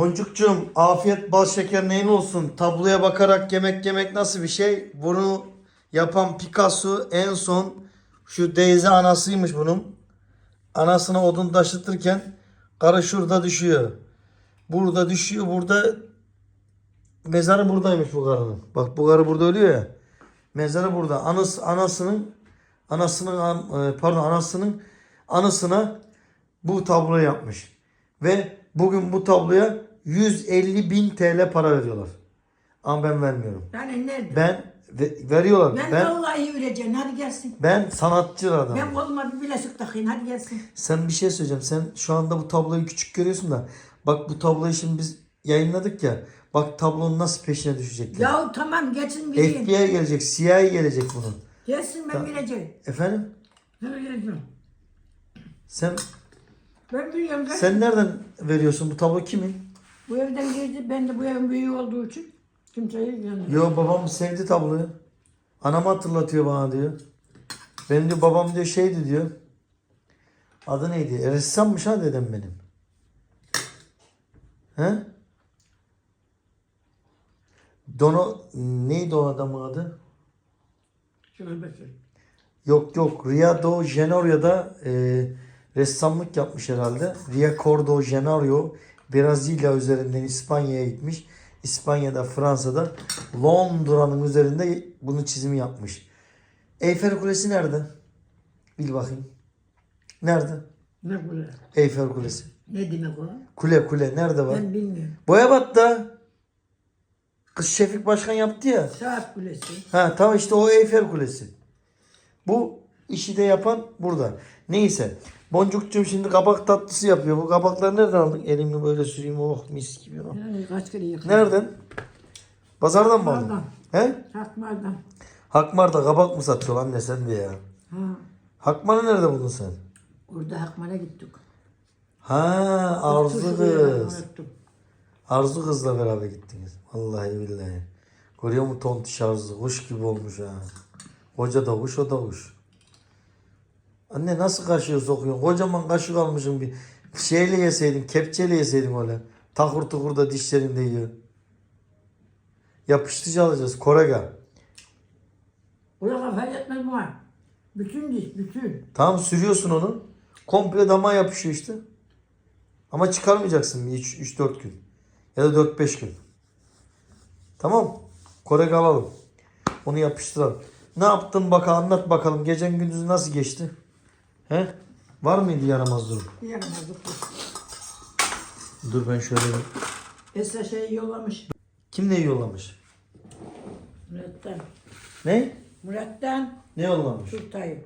Boncukcuğum afiyet bal şeker neyin olsun. Tabloya bakarak yemek yemek nasıl bir şey? Bunu yapan Picasso en son şu Deyze anasıymış bunun. Anasına odun taşıtırken karı şurada düşüyor. Burada düşüyor. Burada mezarı buradaymış bu karının. Bak bu karı burada ölüyor ya. Mezarı burada. Anası, anasının anasının an- e, pardon anasının anısına bu tabloyu yapmış. Ve bugün bu tabloya 150 bin TL para veriyorlar. Ama ben vermiyorum. Yani nerede? Ben ve- veriyorlar. Ben, Ben vallahi öleceğim. Hadi gelsin. ben sanatçı adamım. Ben koluma bir bilezik takayım. Hadi gelsin. Sen bir şey söyleyeceğim. Sen şu anda bu tabloyu küçük görüyorsun da bak bu tabloyu şimdi biz yayınladık ya. Bak tablonun nasıl peşine düşecekler. Ya tamam geçsin bileyim. FBI gelecek, CIA gelecek bunun. Gelsin ben bileceğim. Efendim? Ben bileceğim. Sen Ben biliyorum. Ben sen nereden veriyorsun bu tablo kimin? Bu evden girdi. Ben de bu evin büyüğü olduğu için kimseye ilgilenmiyorum. Yo babam sevdi tabloyu. Anamı hatırlatıyor bana diyor. Benim diyor babam diyor şeydi diyor. Adı neydi? E, ressammış ha dedem benim. He? Dono neydi o adamın adı? Şöyle. Yok yok Rio de Janeiro'da e, ressamlık yapmış herhalde. Rio de Janeiro Brezilya üzerinden İspanya'ya gitmiş. İspanya'da Fransa'da Londra'nın üzerinde bunu çizimi yapmış. Eyfel Kulesi nerede? Bil bakayım. Nerede? Ne ya? Eyfel Kulesi. Ne demek o? Kule kule nerede var? Ben bilmiyorum. Boyabat'ta. Kız Şefik Başkan yaptı ya. Saat kulesi. Ha tamam işte o Eyfel Kulesi. Bu işi de yapan burada. Neyse. Boncukcuğum şimdi kabak tatlısı yapıyor. Bu kabakları nereden aldın? Elimi böyle süreyim. Oh mis gibi. oh. Yani kaç kere yakın. Nereden? Pazardan mı aldın? Pazardan. He? Takmadan. Hakmar'da kabak mı satıyor anne sen de ya? Ha. Hakmar'ı nerede buldun sen? Orada Hakmar'a gittik. Ha Arzu kız. Arzu kızla beraber gittiniz. Vallahi billahi. Görüyor musun tontiş Arzu? Kuş gibi olmuş ha. Hoca da kuş o da kuş. Anne nasıl kaşığı sokuyorsun? Kocaman kaşık almışım bir şeyle yeseydin, kepçeyle yeseydin öyle. Takur tukur da dişlerinde yiyor. Yapıştırıcı alacağız. Korega. Oraya kafa yetmez mi var? Bütün diş, bütün. Tamam sürüyorsun onu. Komple damağa yapışıyor işte. Ama çıkarmayacaksın 3-4 gün. Ya da 4-5 gün. Tamam. Korega alalım. Onu yapıştıralım. Ne yaptın bakalım anlat bakalım. Gecen gündüzün nasıl geçti? He? Var mıydı yaramaz durum? Yaramazlık bu. Dur ben şöyle bir... Esra şey yollamış. Kim ne yollamış? Murat'tan. Ne? Murat'tan Ne yollamış? Turtay'ı.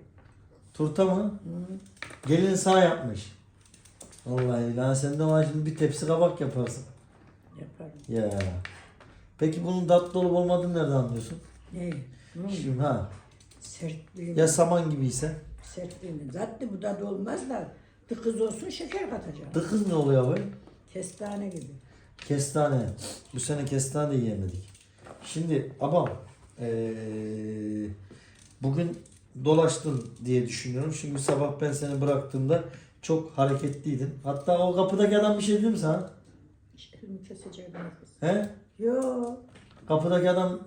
Turta mı? Gelin sağ yapmış. Vallahi lan sen de bana şimdi bir tepsi kabak yaparsın. Yaparım. Ya. Peki bunun tatlı olup olmadığını nereden anlıyorsun? Ne? Şimdi ha. Sertliği. Ya saman gibiyse? Sertliğini. Zaten bu da olmaz da bir kız olsun şeker katacağım. Dıkız ne oluyor abi? Kestane gibi. Kestane. Bu sene kestane yiyemedik. Şimdi abam eee, bugün dolaştın diye düşünüyorum. Çünkü sabah ben seni bıraktığımda çok hareketliydin. Hatta o kapıdaki adam bir şey dedi mi sana? Şehrimi keseceğim. He? Yo. Kapıdaki adam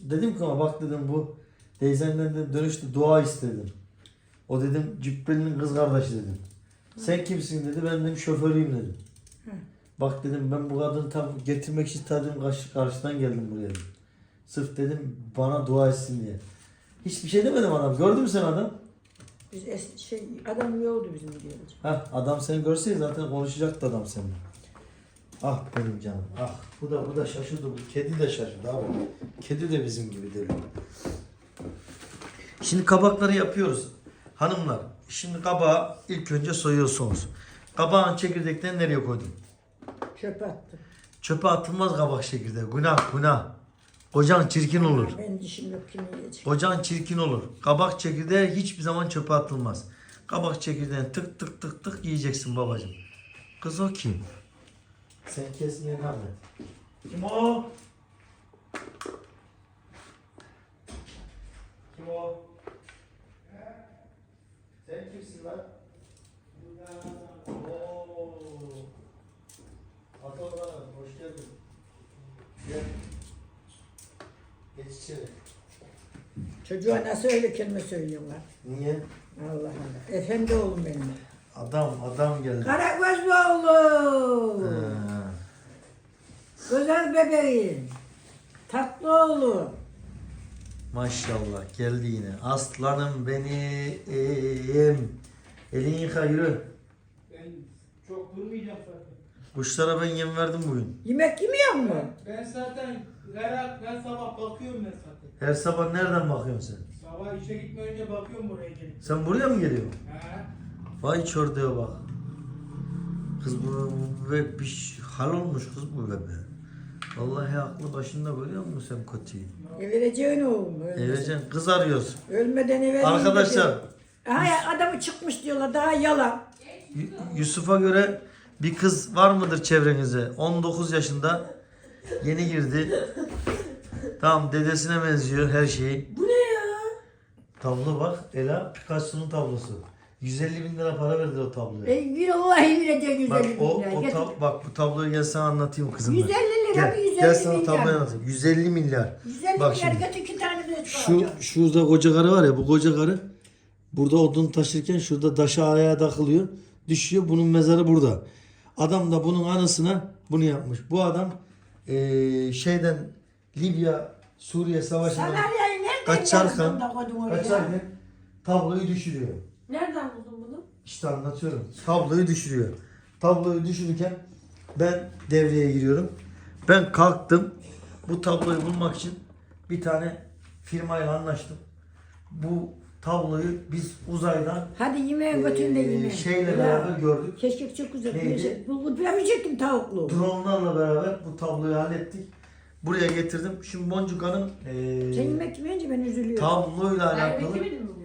dedim ki ama bak dedim bu teyzenden de dönüştü dua istedim. O dedim Cübbeli'nin kız kardeşi dedim. Sen kimsin dedi ben dedim şoförüyüm dedim. Bak dedim ben bu kadını tam getirmek için ta dedim karşı, karşıdan geldim buraya dedim. Sırf dedim bana dua etsin diye. Hiçbir şey demedim adam. Gördün mü sen adam? Biz es şey adam oldu bizim diyeceğim. Ha adam seni görseydi zaten konuşacaktı adam seninle. Ah benim canım. Ah bu da bu da şaşırdı. Bu kedi de şaşırdı abi. Kedi de bizim gibi deli. Şimdi kabakları yapıyoruz. Hanımlar şimdi kabağı ilk önce soyuyorsunuz. Kabağın çekirdeklerini nereye koydun? Çöpe attım. Çöpe atılmaz kabak çekirdeği. Günah günah. Kocan çirkin olur. Ben dişim yok kim yiyecek. Kocan çirkin olur. Kabak çekirdeği hiçbir zaman çöpe atılmaz. Kabak çekirdeğini tık tık tık tık yiyeceksin babacığım. Kız o kim? Sen kesmeye devam et. Kim o? Kim o? Sen kimsin lan? Oo. At oradan. geldin. Gel. Geç içeri. Çocuğa nasıl öyle kelime söylüyorlar? Niye? Allah Allah. Efendi oğlum benim. Adam, adam geldi. Karagöz oğlu. Ee, Güzel bebeğim. Tatlı oğlu. maşallah geldi yine. Aslanım benim. Elini yıka yürü. Ben çok durmayacağım zaten. Kuşlara ben yem verdim bugün. Yemek yemiyor mu? Ben zaten her ben sabah bakıyorum ben zaten. Her sabah nereden bakıyorsun sen? Sabah işe gitmeden önce bakıyorum buraya gelip. Sen buraya mı geliyorsun? Ha? Vay çorduya bak. Kız bu, bu bebek bir ş- hal olmuş kız bu bebe. Vallahi aklı başında görüyor musun sen kötüyü? Vereceğin oğlum. ölmesin. Evecen kız arıyoruz. Ölmeden eve Arkadaşlar Aha adamı çıkmış diyorlar daha yalan. Y- Yusuf'a göre bir kız var mıdır çevrenize? 19 yaşında yeni girdi. Tamam dedesine benziyor her şeyi. Bu ne ya? Tablo bak Ela Picasso'nun tablosu. 150 bin lira para verdi o tabloya. E, bir vallahi vereceğin 150 Bak bin o, lira. o Getir. tab- bak bu tabloyu gel sana anlatayım kızım. ben. 150 lira mı 150 gel sana milyar? tabloyu anlatayım. 150 milyar. 150 Bak milyar şimdi. götür iki tane de Şu şurada koca karı var ya bu koca karı burada odun taşırken şurada taşa ayağa takılıyor. Düşüyor bunun mezarı burada. Adam da bunun anısına bunu yapmış. Bu adam eee, şeyden Libya Suriye savaşından Sanaryayı nereden Kaçarken- yazdın da koydun oraya? kaçarken tabloyu düşürüyor. Nereden buldun bunu? İşte anlatıyorum. Tabloyu düşürüyor. Tabloyu düşürürken ben devreye giriyorum. Ben kalktım. Bu tabloyu bulmak için bir tane firmayla anlaştım. Bu tabloyu biz uzaydan Hadi yemeğe götürün de yemeğe. şeyle Ya, beraber gördük. Keşke çok güzel. Neydi? Neydi? Bulgur pilav yiyecektim tavuklu. Dronlarla beraber bu tabloyu hallettik. Buraya getirdim. Şimdi Boncuk Hanım eee, Sen yemek yemeyince ben üzülüyorum. tabloyla Ben alakalı beklemedim mi bugün?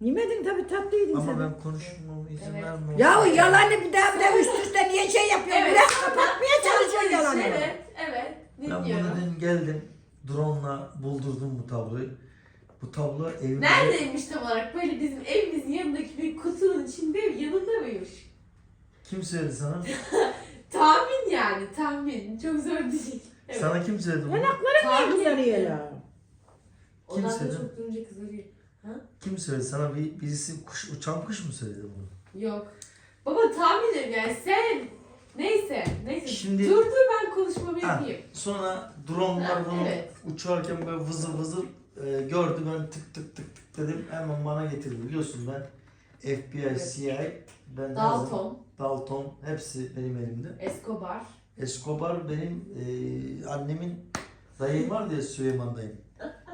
Yemedin tabii tatlıydın ama sen. ben konuşmama izin Evet. vermiyorum. Ya yalanı bir daha bir daha üst üste niye şey yapıyorsun? Biraz kapatmaya çalışıyorsun yalanı. Evet, evet. Ben Dinliyorum. bunu dün geldim. Drone'la buldurdum bu tabloyu. Bu tablo evimde. Neredeymiş tam olarak? Böyle bizim evimizin yanındaki bir kutunun içinde yanında mıymış? Kim söyledi sana? Tahmin yani tahmin. Çok zor değil. Evet. Sana kim söyledi bunu? Niye tahmin kızarıyor ettim. ya? Kimse sonra de- çok durunca kızarıyor. Kim söyledi? Sana bir birisi kuş, uçan kuş mu söyledi bunu? Yok. Baba tahmin ediyorum yani sen Neyse, neyse. Şimdi- Dur dur ben konuşmamı Ha, yapayım. sonra dronelar Ha, bunu evet. uçarken böyle vızır vızır e, gördü. Ben tık tık tık tık dedim. Hemen bana getirdi. Biliyorsun ben FBI, Evet. CIA, ben Dalton, Dalton hepsi benim elimde. Escobar. Escobar benim e, annemin dayım vardı ya Süleyman dayım.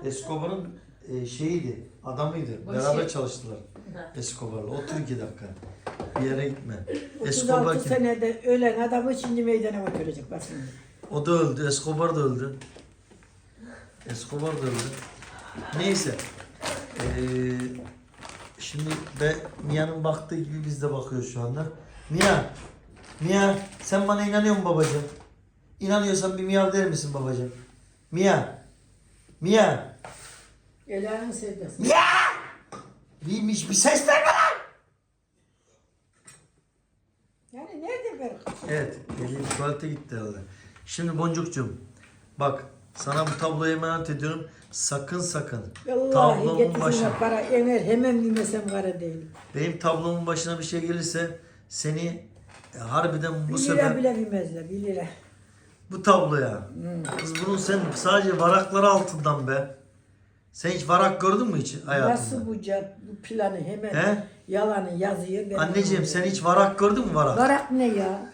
Escobar'ın e, şeyiydi, adamıydı. Başı. Beraber çalıştılar Escobar'la. Otur iki dakika. Bir yere gitme. 36 Escobar kim? senede ölen adamı şimdi meydana götürecek bak şimdi. O da öldü. Escobar da öldü. Escobar da öldü. Neyse. Ee, şimdi be Mia'nın baktığı gibi biz de bakıyoruz şu anda. Mia. Mia sen bana inanıyor musun babacığım? İnanıyorsan bir miyav der misin babacığım? Mia. Mia. Ela'nın sevdası. Bir, bir, bir ses ver bana. Yani nerede Berk? Evet. Elim tuvalete gitti herhalde. Şimdi Boncukcuğum. Bak sana bu tabloyu emanet ediyorum. Sakın sakın. Vallahi Tablomun getirsinler başı. para emer hemen bilmesem kara değil. Benim tablomun başına bir şey gelirse seni e, harbiden bu Bir lira sefer bile bilmezler bir lira. bu tabloya. Kız bunun sen sadece varakları altından be. Sen hiç varak gördün mü hiç hayatında? Nasıl bu, ca- bu planı hemen He? yalanı yazıyor. ben Anneciğim sen hiç varak gördün mü varak? Varak ne ya?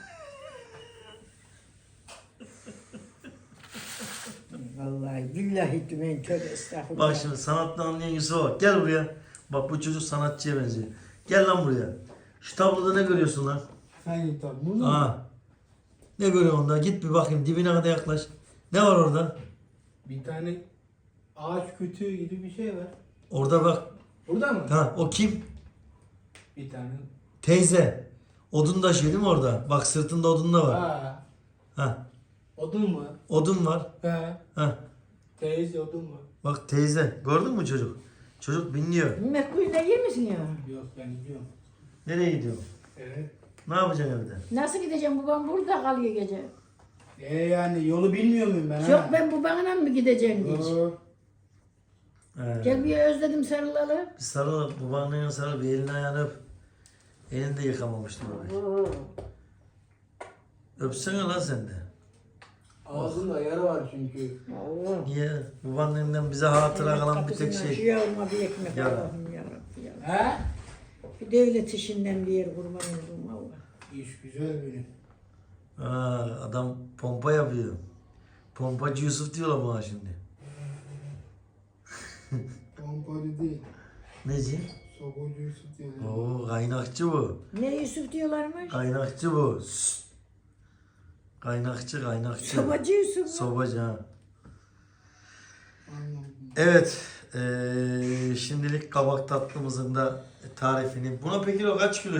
Vallahi billahi dümen tövbe estağfurullah. Bak şimdi sanattan anlayan Yusuf'a bak. Gel buraya. Bak bu çocuk sanatçıya benziyor. Gel lan buraya. Şu tabloda ne görüyorsun lan? Hangi tabi? Bunu mu? Aa. Ne görüyorsun onda? Git bir bakayım dibine kadar yaklaş. Ne var orada? Bir tane ağaç kütüğü gibi bir şey var. Orada bak. Burada mı? Ha o kim? Bir tane. Teyze. Odun taşıyor değil mi orada? Bak sırtında odun da var. Ha. Ha. Odun mu? Odun var. Ha. Ha. Teyze odun mu? Bak teyze. Gördün mü çocuk? Çocuk binliyor. Mekbul de yer misin ya? Yok ben gidiyorum. Nereye gidiyor? Evet. Ne yapacaksın evde? Nasıl gideceğim babam burada kalıyor gece. E yani yolu bilmiyor muyum ben? Yok ha? ben bu bana mı gideceğim diye. Oo. Gel bir özledim sarılalı. Bir sarıl, babaannenin sarıl, bir elini ayağını öp. Elini de yıkamamıştım orayı. Öpsene lan sen de. Ağzında yara var çünkü. Allah. Niye? Babaannenden bize hatıra kalan bir tek Kapısından şey. Şu yavuma bir ekmek Yara. Allah'ım yarabbim ya. Ha? Bir devlet işinden bir yer kurban oldum Allah. İş güzel benim. Aa, adam pompa yapıyor. Pompacı Yusuf diyorlar bana şimdi. Pompalı değil. Neci? Sokocu Yusuf diyorlar. Oo kaynakçı bu. Ne Yusuf diyorlarmış? Kaynakçı bu. Süt. Kaynakçı kaynakçı. Sobacı Yusuf? Sobacı ha. Evet. eee, şimdilik kabak tatlımızın da tarifini. Buna peki o kaç kilo